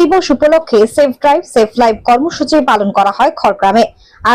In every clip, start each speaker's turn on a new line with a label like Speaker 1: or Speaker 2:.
Speaker 1: দিবস উপলক্ষে safe drive safe life কর্মসূচি পালন করা হয় খড়গ্রামে।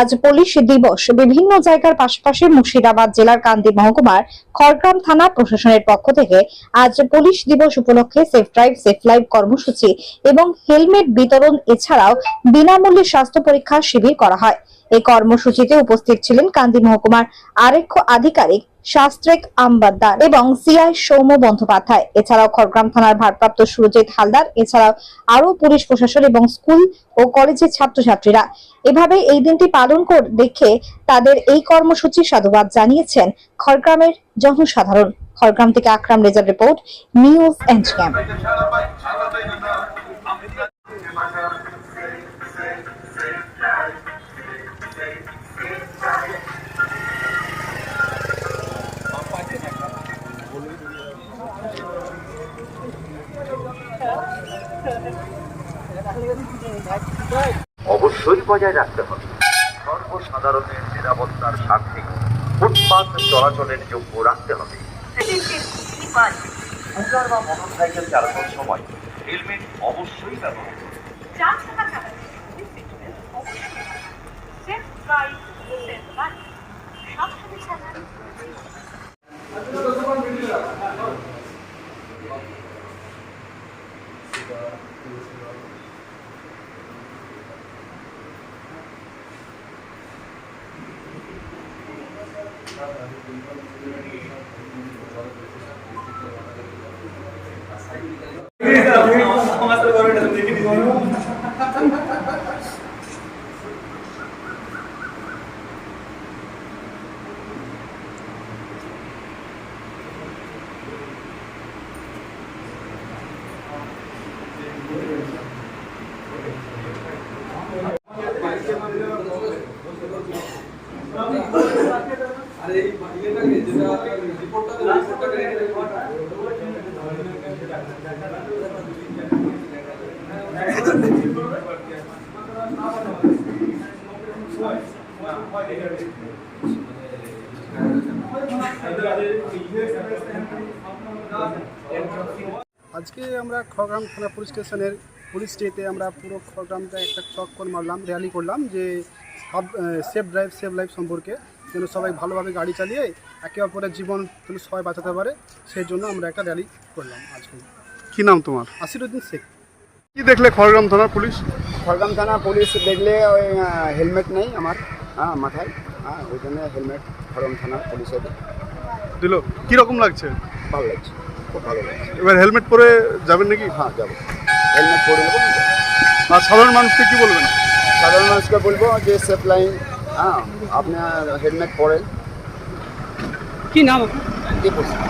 Speaker 1: আজ পুলিশ দিবস। বিভিন্ন জায়গার পাশাপাশি মুর্শিদাবাদ জেলার কান্দি মহকুমার খড়গ্রাম থানা প্রশাসনের পক্ষ থেকে আজ পুলিশ দিবস উপলক্ষে সেফ ড্রাইভ সেফ লাইভ কর্মসূচি এবং হেলমেট বিতরণ এছাড়াও বিনামূল্যে স্বাস্থ্য পরীক্ষা শিবির করা হয়। এই কর্মসূচিতে উপস্থিত ছিলেন কান্দি মহকুমার আরেক্ষ আধিকারিক শাস্ত্রেক আম্বাদ্দার এবং সিআই সৌম্য বন্দ্যোপাধ্যায়। এছাড়াও খড়গ্রাম থানার ভারপ্রাপ্ত সুরজিৎ হালদার, এছাড়াও আরও পুলিশ প্রশাসন এবং স্কুল ও কলেজের ছাত্রছাত্রীরা। এভাবে এই দিনটি পালন কর, দেখে তাদের এই কর্মসূচি সাধুবাদ জানিয়েছেন খড়গ্রামের জনসাধারণ। খড়গ্রাম থেকে আকরাম রেজার রিপোর্ট, নিউজ এন্ড ক্যাম্প
Speaker 2: অবশ্যই বজায় রাখতে হবে। সর্বসাধারণের নিরাপত্তার স্বার্থে ফুটপাত চলাচলের যোগ্য রাখতে হবে। স্কুটার বা মোটরসাইকেল চালানোর সময় হেলমেট অবশ্যই ব্যবহার করুন।
Speaker 3: Gracias. अरे ये ना कि जरा रिपोर्ट का रिपोर्ट का करेंगे तो रिपोर्ट अंदर आ जाइए ये
Speaker 4: আজকে আমরা খড়গ্রাম থানা পুলিশ স্টেশনের পুলিশ স্টেতে আমরা পুরো খড়গ্রামটা একটা চক্কর মারলাম র্যালি করলাম যে সেফ ড্রাইভ সেফ লাইফ সম্পর্কে যেন সবাই ভালোভাবে গাড়ি চালিয়ে একে অপরের জীবন যেন সবাই বাঁচাতে পারে সেই জন্য আমরা একটা র্যালি করলাম আজকে।
Speaker 5: কি নাম তোমার?
Speaker 4: আসিরুদ্দিন শেখ।
Speaker 5: কি দেখলে খড়গ্রাম থানার পুলিশ?
Speaker 6: খড়গ্রাম থানা পুলিশ দেখলে ওই হেলমেট নেই আমার হ্যাঁ মাথায় হ্যাঁ ওই জন্য হেলমেট খড়গাম থানা পুলিশের।
Speaker 5: দিল। কীরকম লাগছে?
Speaker 6: ভালো লাগছে। খুব ভালো লাগছে
Speaker 5: এবার হেলমেট পরে যাবেন নাকি?
Speaker 6: হ্যাঁ যাব। হেলমেট পরে নেব
Speaker 5: আর সাধারণ মানুষকে কি বলবেন?
Speaker 6: সাধারণ মানুষকে বলব যে সেফ লাইন হ্যাঁ আপনার হেলমেট পরেন।
Speaker 4: কি নাম
Speaker 6: কি করছেন